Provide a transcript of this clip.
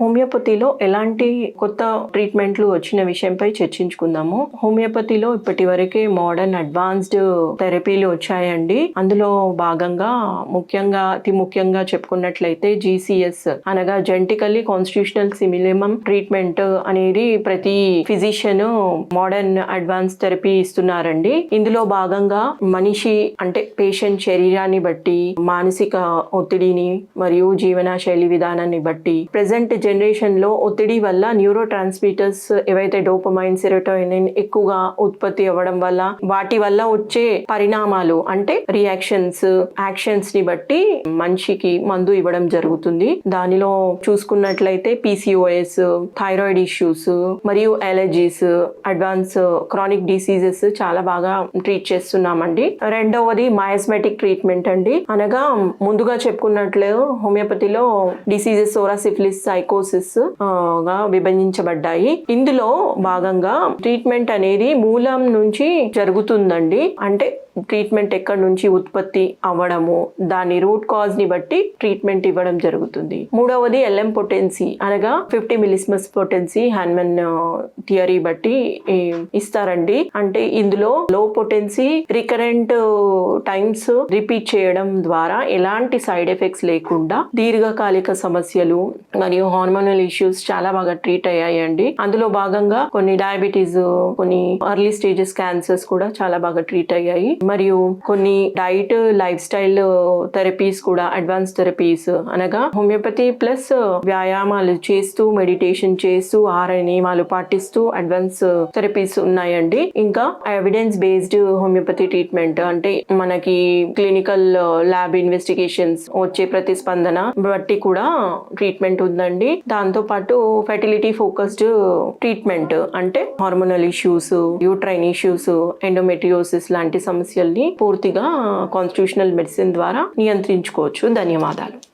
హోమియోపతిలో ఎలాంటి కొత్త ట్రీట్మెంట్లు వచ్చిన విషయంపై చర్చించుకుందాము. హోమియోపతిలో ఇప్పటి వరకే మోడర్న్ అడ్వాన్స్డ్ థెరపీలు వచ్చాయండి. అందులో భాగంగా ముఖ్యంగా అతి ముఖ్యంగా చెప్పుకున్నట్లయితే జీసీఎస్ అనగా జెంటికల్లీ కాన్స్టిట్యూషనల్ సిమిలిమం ట్రీట్మెంట్ అనేది ప్రతి ఫిజిషియన్ మోడర్న్ అడ్వాన్స్ థెరపీ ఇస్తున్నారండి. ఇందులో భాగంగా మనిషి అంటే పేషెంట్ శరీరాన్ని బట్టి మానసిక ఒత్తిడిని మరియు జీవన శైలి విధానాన్ని బట్టి ప్రజెంట్ జనరేషన్లో ఒత్తిడి వల్ల న్యూరో ట్రాన్స్మిటర్స్ ఏవైతే డోపమైన్ సెరోటోనిన్ ఎక్కువగా ఉత్పత్తి అవ్వడం వల్ల వాటి వల్ల వచ్చే పరిణామాలు అంటే రియాక్షన్స్ యాక్షన్స్ని బట్టి మనిషికి మందు ఇవ్వడం జరుగుతుంది. దానిలో చూసుకున్నట్లయితే పీసీఓఎస్ థైరాయిడ్ ఇష్యూస్ మరియు అలర్జీస్ అడ్వాన్స్ క్రానిక్ డిసీజెస్ చాలా బాగా ట్రీట్ చేస్తున్నామండి. రెండవది మయాస్మెటిక్ ట్రీట్మెంట్ అండి. అనగా ముందుగా చెప్పుకున్నట్లు హోమియోపతిలో డిసీజెస్ సోరాసిఫిలిస్ సైకోసిస్గా విభజించబడ్డాయి. ఇందులో భాగంగా ట్రీట్మెంట్ అనేది మూలం నుంచి జరుగుతుందండి. అంటే ట్రీట్మెంట్ ఎక్కడి నుంచి ఉత్పత్తి అవ్వడము దాని రూట్ కాజ్ని బట్టి ట్రీట్మెంట్ ఇవ్వడం జరుగుతుంది. మూడవది ఎల్ఎం పొటెన్సీ అనగా fifty millesimal potency Hahnemann theory బట్టి ఇస్తారండి. అంటే ఇందులో లో పొటెన్సీ రికరెంట్ టైమ్స్ రిపీట్ చేయడం ద్వారా ఎలాంటి సైడ్ ఎఫెక్ట్స్ లేకుండా దీర్ఘకాలిక సమస్యలు మరియు హార్మోనల్ ఇష్యూస్ చాలా బాగా ట్రీట్ అయ్యాయండి. అందులో భాగంగా కొన్ని డయాబెటీస్ uh, కొన్ని అర్లీ స్టేజెస్ క్యాన్సర్స్ కూడా చాలా బాగా ట్రీట్ అయ్యాయి. మరియు కొన్ని డైట్ లైఫ్ స్టైల్ థెరపీస్ కూడా అడ్వాన్స్ థెరపీస్ అనగా హోమియోపతి ప్లస్ వ్యాయామాలు చేస్తూ మెడిటేషన్ చేస్తూ ఆహార నియమాలు పాటిస్తూ అడ్వాన్స్ థెరపీస్ ఉన్నాయండి. ఇంకా ఎవిడెన్స్ బేస్డ్ హోమియోపతి ట్రీట్మెంట్ అంటే మనకి క్లినికల్ ల్యాబ్ ఇన్వెస్టిగేషన్స్ వచ్చే ప్రతిస్పందన బట్టి కూడా ట్రీట్మెంట్ ఉందండి. దాంతో పాటు ఫెర్టిలిటీ ఫోకస్డ్ ట్రీట్మెంట్ అంటే hormonal issues uterine issues endometriosis లాంటి సమస్యల్ని పూర్తిగా కాన్స్టిట్యూషనల్ మెడిసిన్ ద్వారా నియంత్రించుకోవచ్చు. ధన్యవాదాలు.